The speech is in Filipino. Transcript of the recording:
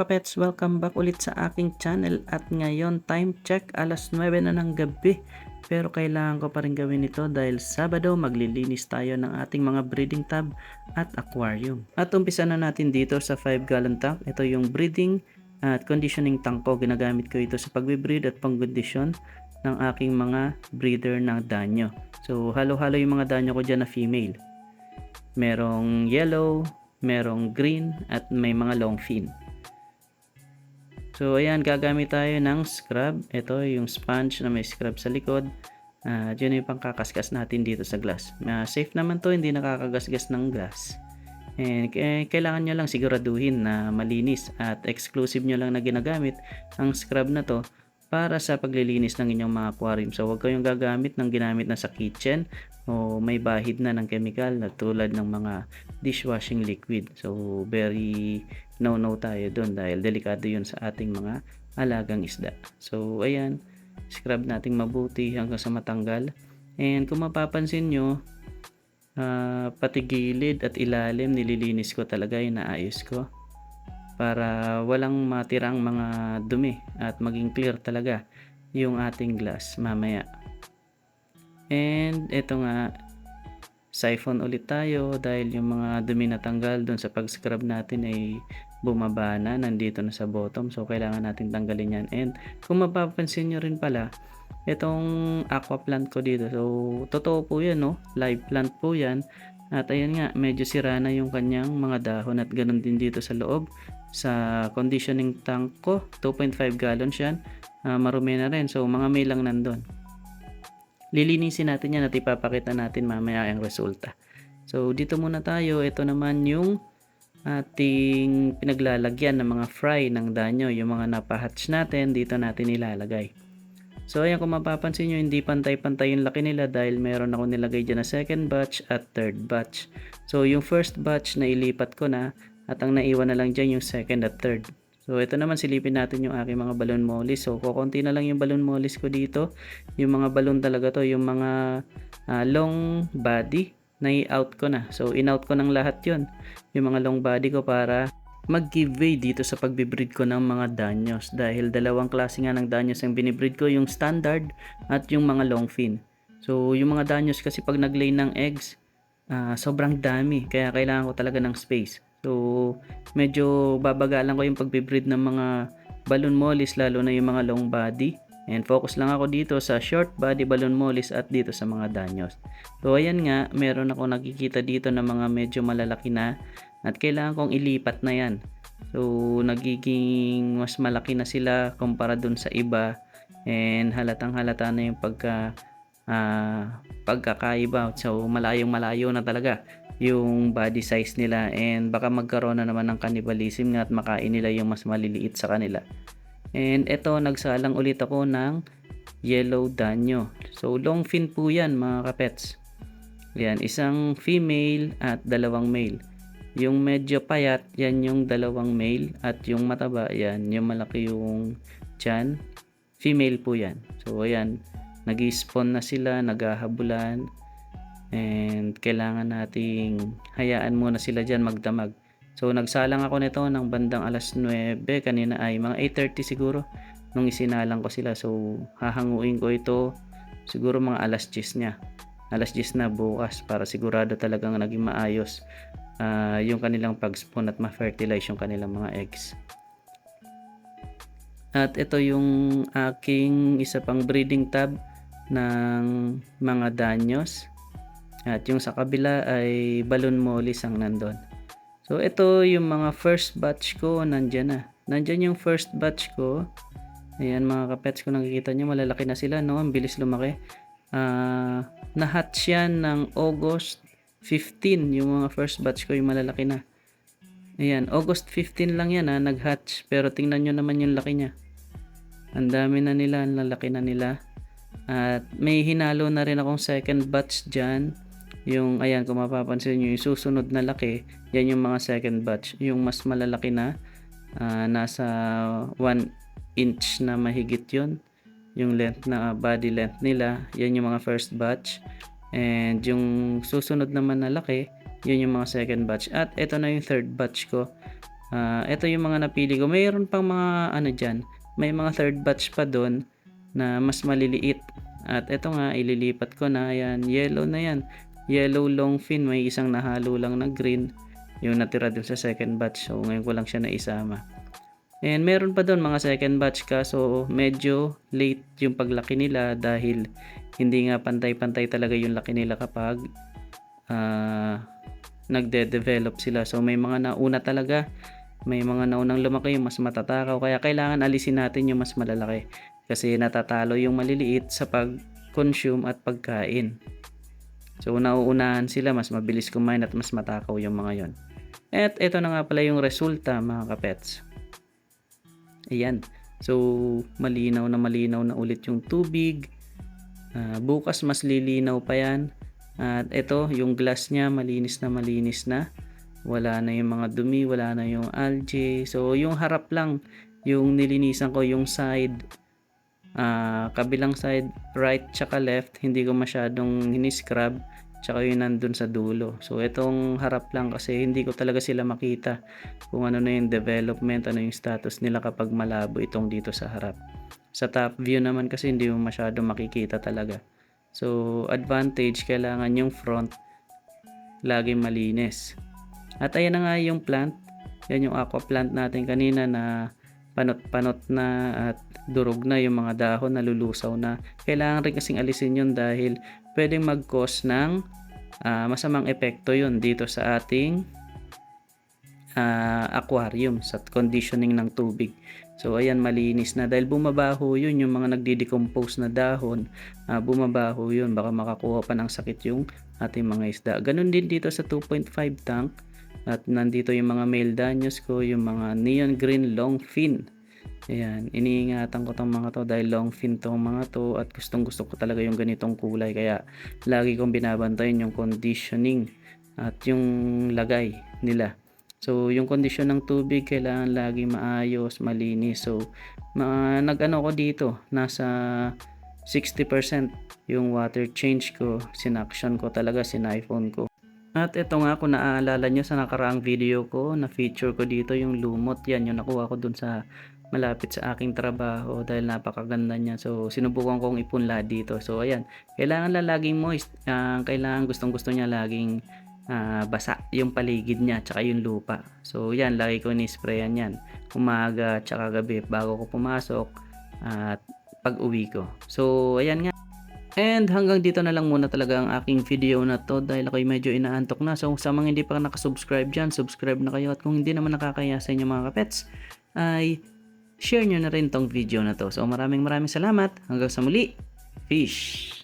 Kapets! Welcome back ulit sa aking channel at ngayon time check alas 9 na ng gabi pero kailangan ko pa rin gawin ito dahil Sabado maglilinis tayo ng ating mga breeding tub at aquarium. At umpisa na natin dito sa 5 gallon tank. Ito yung breeding at conditioning tank ko. Ginagamit ko ito sa pagbe-breed at pang-condition ng aking mga breeder ng danyo. So halo-halo yung mga danyo ko dyan na female. Merong yellow, merong green at may mga long fin. So ayan, gagamit tayo ng scrub. Ito yung sponge na may scrub sa likod. Uh, yun yung pangkakaskas natin dito sa glass. Uh, safe naman to, hindi nakakagasgas ng glass. And eh, kailangan nyo lang siguraduhin na malinis at exclusive nyo lang na ginagamit ang scrub na to para sa paglilinis ng inyong mga aquarium. So huwag kayong gagamit ng ginamit na sa kitchen o may bahid na ng chemical na tulad ng mga dishwashing liquid. So very no-no tayo doon dahil delikado yun sa ating mga alagang isda. So ayan, scrub nating mabuti hanggang sa matanggal. And kung mapapansin nyo, uh, pati gilid at ilalim nililinis ko talaga, inaayos ko para walang matirang mga dumi at maging clear talaga yung ating glass mamaya. And ito nga, siphon ulit tayo dahil yung mga dumi na tanggal dun sa pag-scrub natin ay bumaba na, nandito na sa bottom. So, kailangan natin tanggalin yan. And kung mapapansin nyo rin pala, itong aqua plant ko dito. So, totoo po yan, no? Live plant po yan. At ayan nga, medyo sira na yung kanyang mga dahon at ganun din dito sa loob. Sa conditioning tank ko 2.5 gallons yan. Uh, marumi na rin. So mga may lang nandun. Lilinisin natin yan at ipapakita natin mamaya ang resulta. So dito muna tayo. Ito naman yung ating pinaglalagyan ng mga fry ng danyo. Yung mga napahatch natin dito natin ilalagay so ayan kung mapapansin nyo hindi pantay-pantay yung laki nila dahil meron ako nilagay dyan na second batch at third batch so yung first batch na ilipat ko na at ang naiwan na lang dyan yung second at third. So ito naman silipin natin yung aking mga balloon mollies. So kukunti na lang yung balloon mollies ko dito. Yung mga balloon talaga to, yung mga uh, long body na i-out ko na. So in-out ko ng lahat yon Yung mga long body ko para mag-giveaway dito sa pagbibreed ko ng mga danyos. Dahil dalawang klase nga ng danyos ang binibreed ko, yung standard at yung mga long fin. So yung mga danyos kasi pag nag-lay ng eggs, uh, sobrang dami. Kaya kailangan ko talaga ng space. So, medyo babagalan ko yung pagbe-breed ng mga balloon mollies lalo na yung mga long body. And focus lang ako dito sa short body balloon mollies at dito sa mga danyos. So, ayan nga, meron ako nakikita dito ng mga medyo malalaki na at kailangan kong ilipat na yan. So, nagiging mas malaki na sila kumpara dun sa iba and halatang halata na yung pagka uh, pagkakaiba. So, malayong malayo na talaga yung body size nila and baka magkaroon na naman ng cannibalism nga at makain nila yung mas maliliit sa kanila. And ito, nagsalang ulit ako ng yellow danyo. So, long fin po yan mga kapets. Yan, isang female at dalawang male. Yung medyo payat, yan yung dalawang male. At yung mataba, yan, yung malaki yung chan, female po yan. So, ayan, nag-spawn na sila, naghahabulan, and kailangan nating hayaan muna sila dyan magdamag. So nagsalang ako nito ng bandang alas 9 kanina ay mga 8.30 siguro nung isinalang ko sila. So hahanguin ko ito siguro mga alas 10 niya. Alas 10 na bukas para sigurado talagang naging maayos uh, yung kanilang pag-spawn at ma-fertilize yung kanilang mga eggs at ito yung aking isa pang breeding tub ng mga danyos at yung sa kabila ay balloon mollies ang nandun. So ito yung mga first batch ko nandyan na. Nandyan yung first batch ko. Ayan mga kapets ko nakikita nyo malalaki na sila no. Ang bilis lumaki. Uh, na-hatch yan ng August 15 yung mga first batch ko yung malalaki na. Ayan, August 15 lang yan ha, nag-hatch. Pero tingnan nyo naman yung laki niya. Ang dami na nila, ang lalaki na nila. At may hinalo na rin akong second batch dyan yung, ayan, kung mapapansin nyo, yung susunod na laki, yan yung mga second batch. Yung mas malalaki na, uh, nasa 1 inch na mahigit yon Yung length na body length nila, yan yung mga first batch. And yung susunod naman na laki, yun yung mga second batch. At ito na yung third batch ko. Ah, ito yung mga napili ko. Mayroon pang mga ano dyan. May mga third batch pa doon na mas maliliit. At ito nga, ililipat ko na. Yan, yellow na yan. Yellow long fin. May isang nahalo lang na green. Yung natira dun sa second batch. So, ngayon ko lang siya naisama. And meron pa doon mga second batch ka. So, medyo late yung paglaki nila dahil hindi nga pantay-pantay talaga yung laki nila kapag ah, nagde-develop sila. So, may mga nauna talaga may mga naunang lumaki yung mas matatakaw kaya kailangan alisin natin yung mas malalaki kasi natatalo yung maliliit sa pag-consume at pagkain. So nauunahan sila mas mabilis kumain at mas matakaw yung mga yon. At ito na nga pala yung resulta mga kapets. Ayan. So malinaw na malinaw na ulit yung tubig. Ah, bukas mas lilinaw pa yan. At ito yung glass niya malinis na malinis na wala na yung mga dumi, wala na yung algae. So, yung harap lang, yung nilinisan ko, yung side, ah kabilang side, right tsaka left, hindi ko masyadong hiniscrub, tsaka yung nandun sa dulo. So, itong harap lang kasi hindi ko talaga sila makita kung ano na yung development, ano yung status nila kapag malabo itong dito sa harap. Sa top view naman kasi hindi mo masyado makikita talaga. So, advantage, kailangan yung front lagi malinis. At ayan na nga yung plant. Yan yung aqua plant natin kanina na panot-panot na at durog na yung mga dahon, nalulusaw na. Kailangan rin kasing alisin yun dahil pwedeng mag-cause ng ah, masamang epekto yun dito sa ating ah, aquarium sa conditioning ng tubig. So ayan malinis na dahil bumabaho yun yung mga nagdi-decompose na dahon, ah, bumabaho yun baka makakuha pa ng sakit yung ating mga isda. Ganun din dito sa 2.5 tank at nandito yung mga male danyos ko, yung mga neon green long fin. Ayan, iniingatan ko tong mga to dahil long fin tong mga to at gustong gusto ko talaga yung ganitong kulay kaya lagi kong binabantayan yung conditioning at yung lagay nila. So, yung kondisyon ng tubig kailangan lagi maayos, malinis. So, ma nag-ano ko dito, nasa 60% yung water change ko, sinaction ko talaga, siniphone ko. At ito nga kung naaalala nyo sa nakaraang video ko na feature ko dito yung lumot yan yung nakuha ko dun sa malapit sa aking trabaho dahil napakaganda niya. So sinubukan kong ipunla dito. So ayan, kailangan lang laging moist. Ah, kailangan gustong gusto niya laging ah, basa yung paligid niya tsaka yung lupa. So yan, lagi ko ni-sprayan yan. Umaga tsaka gabi bago ko pumasok at pag uwi ko. So ayan nga. And hanggang dito na lang muna talaga ang aking video na to dahil ako'y medyo inaantok na. So sa mga hindi pa nakasubscribe dyan, subscribe na kayo. At kung hindi naman nakakaya sa inyo mga kapets, ay share nyo na rin tong video na to. So maraming maraming salamat. Hanggang sa muli. Fish!